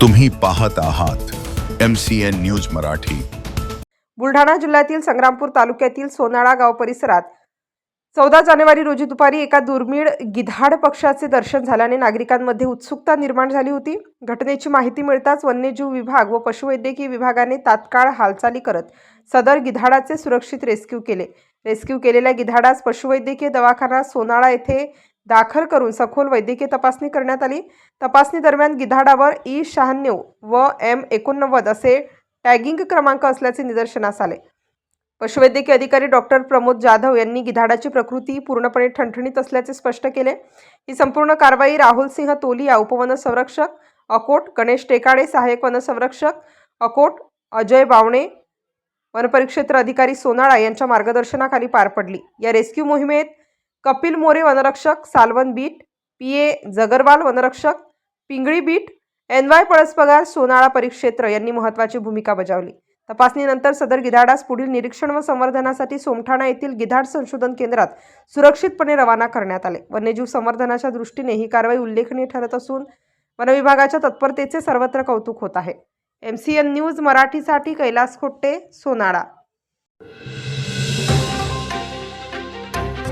तुम्ही पाहत आहात M C N news Marathi. Buldhana जिल्ह्यातील संग्रामपूर तालुक्यातील सोनाळा गाव परिसरात चौदा जानेवारी रोजी दुपारी एका दुर्मिळ गिधाड पक्षाचे दर्शन झाल्याने नागरिकांमध्ये उत्सुकता निर्माण झाली होती. घटनेची माहिती मिळताच वन्यजीव विभाग व पशुवैद्यकीय विभागाने तात्काळ हालचाली करत सदर गिधाडाचे सुरक्षित रेस्क्यू केले. रेस्क्यू केलेल्या गिधाडास पशुवैद्यकीय दवाखाना सोनाळा येथे दाखल करून सखोल वैद्यकीय तपासणी करण्यात आली. तपासणी दरम्यान गिधाडावर ई शहाण्णव व एम एकोणनव्वद असे टॅगिंग क्रमांक असल्याचे निदर्शनास आले. पशुवैद्यकीय अधिकारी डॉक्टर प्रमोद जाधव यांनी गिधाडाची प्रकृती पूर्णपणे ठणठणीत असल्याचे स्पष्ट केले. ही संपूर्ण कारवाई राहुल सिंह तोलिया उपवन संरक्षक अकोट गणेश टेकाडे सहाय्यक वनसंरक्षक अकोट अजय बावणे वनपरिक्षेत्र अधिकारी सोनाळा यांच्या मार्गदर्शनाखाली पार पडली. या रेस्क्यू मोहिमेत कपिल मोरे वनरक्षक Salwan bit P A Jagarwal वनरक्षक Pingli beat N Y Palaspagar Sonala परिक्षेत्र यांनी महत्त्वाची भूमिका बजावली. तपासणीनंतर सदर गिधाडास पुढील निरीक्षण व संवर्धनासाठी सोमठाणा येथील गिधाड संशोधन केंद्रात सुरक्षितपणे रवाना करण्यात आले. वन्यजीव संवर्धनाच्या दृष्टीने ही कारवाई उल्लेखनीय ठरत असून वनविभागाच्या तत्परतेचे सर्वत्र कौतुक होत आहे. एम सी एन न्यूज मराठीसाठी कैलास खोट्टे सोनाळा.